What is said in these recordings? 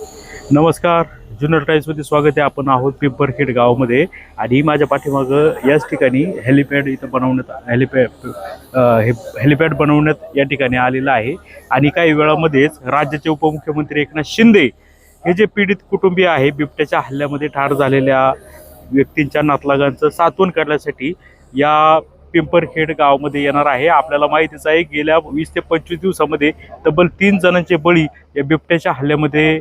नमस्कार जुन्नर टाईम्समध्ये स्वागत आहे. आपण आहोत पिंपरखेड गावामध्ये आणि माझ्या पाठीमागं याच ठिकाणी हेलिपॅड इथं बनवण्यात हेलिपॅड हे हेलिपॅड बनवण्यात या ठिकाणी आलेलं आहे. आणि काही वेळामध्येच राज्याचे उपमुख्यमंत्री एकनाथ शिंदे हे जे पीडित कुटुंबीय आहे बिबट्याच्या हल्ल्यामध्ये ठार झालेल्या व्यक्तींच्या नातलागांचं सात्वन करण्यासाठी या पिंपरखेड गावामध्ये येणार आहे. आपल्याला माहितीच आहे गेल्या वीस ते पंचवीस दिवसामध्ये तब्बल तीन जणांचे बळी या बिबट्याच्या हल्ल्यामध्ये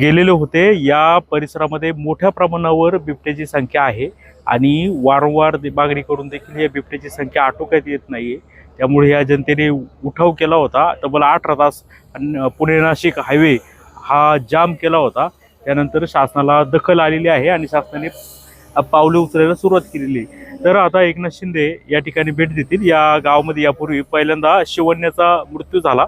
गेलेले होते. या परिसरामध्ये मोठ्या प्रमाणावर बिबट्याची संख्या आहे आणि वारंवार मागणी करून देखील या बिबट्याची संख्या आटोक्यात येत नाही आहे त्यामुळे या जनतेने उठाव केला होता. तब्बल अठरा तास पुणे नाशिक हायवे हा जाम केला होता. त्यानंतर शासनाला दखल आलेली आहे आणि शासनाने पावले उचलायला सुरुवात केलेली तर आता एकनाथ शिंदे या ठिकाणी भेट देतील. या गावामध्ये यापूर्वी पहिल्यांदा शिवण्याचा मृत्यू झाला.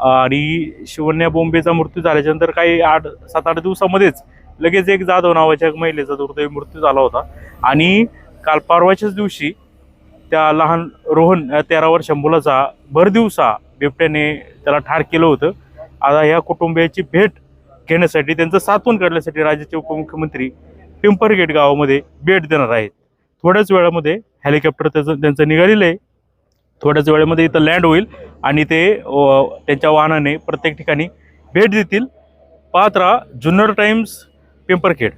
आणि शिवण्या बोंबेचा मृत्यू झाल्याच्यानंतर काही आठ सात आठ दिवसामध्येच लगेच एक जाधव नावाच्या महिलेचा दुर्दैवी मृत्यू झाला होता. आणि काल परवाच्याच दिवशी त्या लहान रोहन तेरा वर्ष मुलाचा भरदिवसा बिबट्याने त्याला ठार केलं होतं. आता ह्या कुटुंबियाची भेट घेण्यासाठी त्यांचं सातवण करण्यासाठी राज्याचे उपमुख्यमंत्री पिंपरगेट गावामध्ये भेट देणार आहेत. थोड्याच वेळामध्ये हेलिकॉप्टर त्याचं त्यांचं निघालेलं आहे. थोड्याच वेळेमध्ये इथं लँड होईल आणि ते त्यांच्या वाहनाने प्रत्येक ठिकाणी भेट देतील. पात्रा जुन्नर टाइम्स पिंपरखेड.